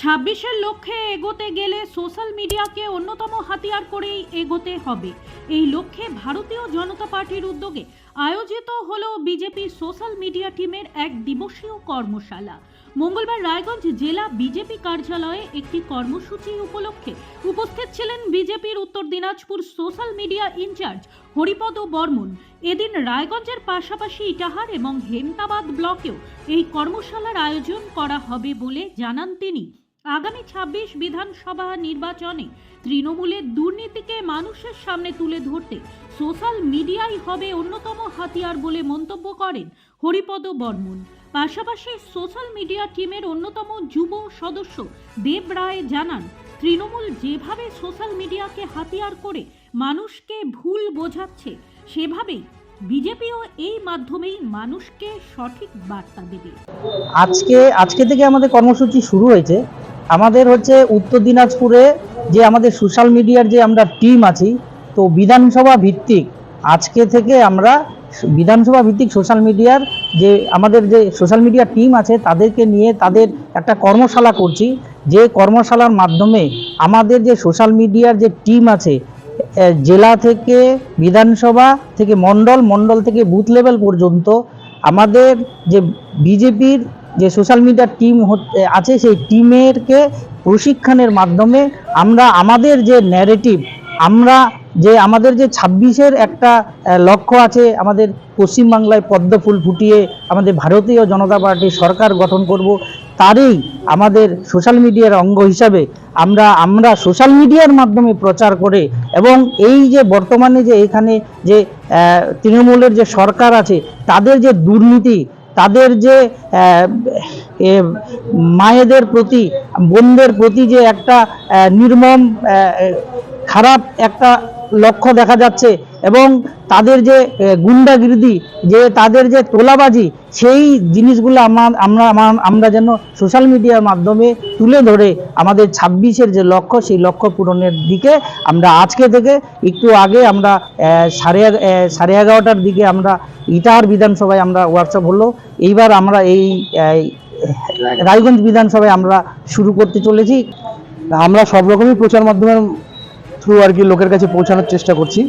ছাব্বিশের লক্ষ্যে এগোতে গেলে সোশ্যাল মিডিয়াকে অন্যতম হাতিয়ার করেই এগোতে হবে। এই লক্ষ্যে ভারতীয় জনতা পার্টির উদ্যোগে আয়োজিত হল বিজেপি সোশ্যাল মিডিয়া টিমের এক দিবসীয় কর্মশালা। মঙ্গলবার রায়গঞ্জ জেলা বিজেপি কার্যালয়ে একটি কর্মসূচি উপলক্ষে উপস্থিত ছিলেন বিজেপির উত্তর Dinajpur social media incharge Haripada Barman. এদিন রায়গঞ্জের পাশাপাশি ইটাহার এবং হেমতাবাদ ব্লকেও এই কর্মশালার আয়োজন করা হবে বলে জানান তিনি। আগামী ছাব্বিশ বিধানসভা নির্বাচনে তৃণমূলের দুর্নীতিকে মানুষের সামনে তুলে ধরতে সোশ্যাল মিডিয়াই হবে অন্যতম হাতিয়ার বলে মন্তব্য করেন হরিপদ বর্মন। পাশাপাশি সোশ্যাল মিডিয়া টিমের অন্যতম যুব সদস্য দেব রায় জানান, তৃণমূল যেভাবে সোশ্যাল মিডিয়াকে হাতিয়ার করে মানুষকে ভুল বোঝাচ্ছে, সেভাবেই বিজেপিও এই মাধ্যমেই মানুষকে সঠিক বার্তা দেবে। আজকে আজকে থেকে আমাদের কর্মসূচি শুরু হয়েছে। আমাদের হচ্ছে উত্তর দিনাজপুরে যে আমাদের সোশ্যাল মিডিয়ার যে আমরা টিম আছি, তো বিধানসভা ভিত্তিক আজকে থেকে আমরা বিধানসভা ভিত্তিক সোশ্যাল মিডিয়ার যে আমাদের যে সোশ্যাল মিডিয়া টিম আছে, তাদেরকে নিয়ে তাদের একটা কর্মশালা করছি। যে কর্মশালার মাধ্যমে আমাদের যে সোশ্যাল মিডিয়ার যে টিম আছে জেলা থেকে বিধানসভা থেকে মণ্ডল মণ্ডল থেকে বুথ লেভেল পর্যন্ত আমাদের যে বিজেপির যে সোশ্যাল মিডিয়া টিম আছে, সেই টিমেরকে প্রশিক্ষণের মাধ্যমে আমরা আমাদের যে ন্যারেটিভ আমরা যে আমাদের যে ছাব্বিশের একটা লক্ষ্য আছে আমাদের পশ্চিমবাংলায় পদ্ম ফুল ফুটিয়ে আমাদের ভারতীয় জনতা পার্টি সরকার গঠন করব তারই আমাদের সোশ্যাল মিডিয়ার অঙ্গ হিসাবে আমরা আমরা সোশ্যাল মিডিয়ার মাধ্যমে প্রচার করে এবং এই যে বর্তমানে যে এখানে যে তৃণমূলের যে সরকার আছে, তাদের যে দুর্নীতি, তাদের যে মায়েদের প্রতি, বোনদের প্রতি যে একটা নির্মম খারাপ একটা লক্ষ্য দেখা যাচ্ছে এবং তাদের যে গুন্ডাগির্দি, যে তাদের যে তোলাবাজি, সেই জিনিসগুলো আমরা আমরা, আমা- আমরা যেন সোশ্যাল মিডিয়ার মাধ্যমে তুলে ধরে আমাদের ছাব্বিশের যে লক্ষ্য, সেই লক্ষ্য পূরণের দিকে আমরা আজকে থেকে একটু আগে আমরা সাড়ে সাড়ে এগারোটার দিকে আমরা ইটাহার বিধানসভায় আমরা ওয়ার্কশপ হলো। এইবার আমরা এই রায়গঞ্জ বিধানসভায় আমরা শুরু করতে চলেছি। আমরা সব রকমই প্রচার মাধ্যমের থ্রু আর কি লোকের কাছে পৌঁছানোর চেষ্টা করছি।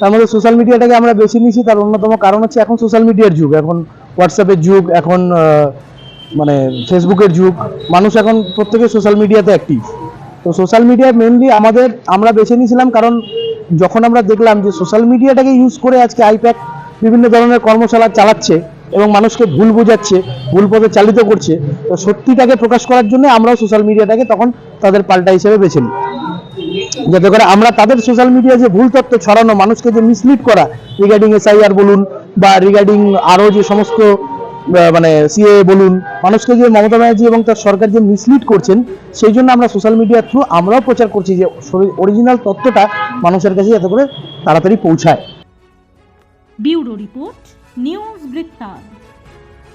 তার মধ্যে সোশ্যাল মিডিয়াটাকে আমরা বেছে নিয়েছি, তার অন্যতম কারণ হচ্ছে এখন সোশ্যাল মিডিয়ার যুগ। এখন হোয়াটসঅ্যাপের যুগ, এখন মানে ফেসবুকের যুগ। মানুষ এখন প্রত্যেকে সোশ্যাল মিডিয়াতে অ্যাক্টিভ তো সোশ্যাল মিডিয়া মেনলি আমাদের, আমরা বেছে নিয়েছিলাম কারণ যখন আমরা দেখলাম যে সোশ্যাল মিডিয়াটাকে ইউজ করে আজকে আইপ্যাক বিভিন্ন ধরনের কর্মশালা চালাচ্ছে এবং মানুষকে ভুল বোঝাচ্ছে, ভুল পথে চালিত করছে, তো সত্যিটাকে প্রকাশ করার জন্য আমরাও সোশ্যাল মিডিয়াটাকে তখন তাদের পাল্টা হিসেবে বেছে নিই। যাতে করে আমরা তাদের সোশ্যাল মিডিয়া যে ভুল তথ্য ছড়ানো, মানুষকে যে মিসলিড করা রিগার্ডিং এসআইআর বলুন বা রিগার্ডিং আরও যে সমস্ত মানে সিএ বলুন, মানুষকে যে মমতা ব্যানার্জি এবং তার সরকার যে মিসলিড করছেন, সেই জন্য আমরা সোশ্যাল মিডিয়ার থ্রু আমরাও প্রচার করছি যে অরিজিনাল তথ্যটা মানুষের কাছে যাতে করে তাড়াতাড়ি পৌঁছায়। ব্যুরো রিপোর্ট, নিউজ বৃত্তান্ত।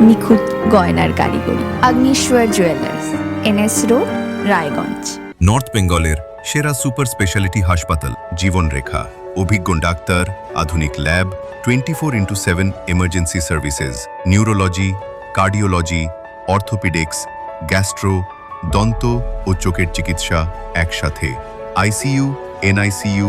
নিখুঁত গয়নার কারিগরি। Agneshwar jewellers NS road Raiganj. North বেঙ্গলের সেরা সুপার স্পেশালিটি হাসপাতাল, জীবনরেখা। অভিজ্ঞ ডাক্তার, আধুনিক lab twenty four into seven emergency services neurology cardiology orthopaedics gastro দন্ত ও চোখের চিকিৎসা একসাথে। ICU NICU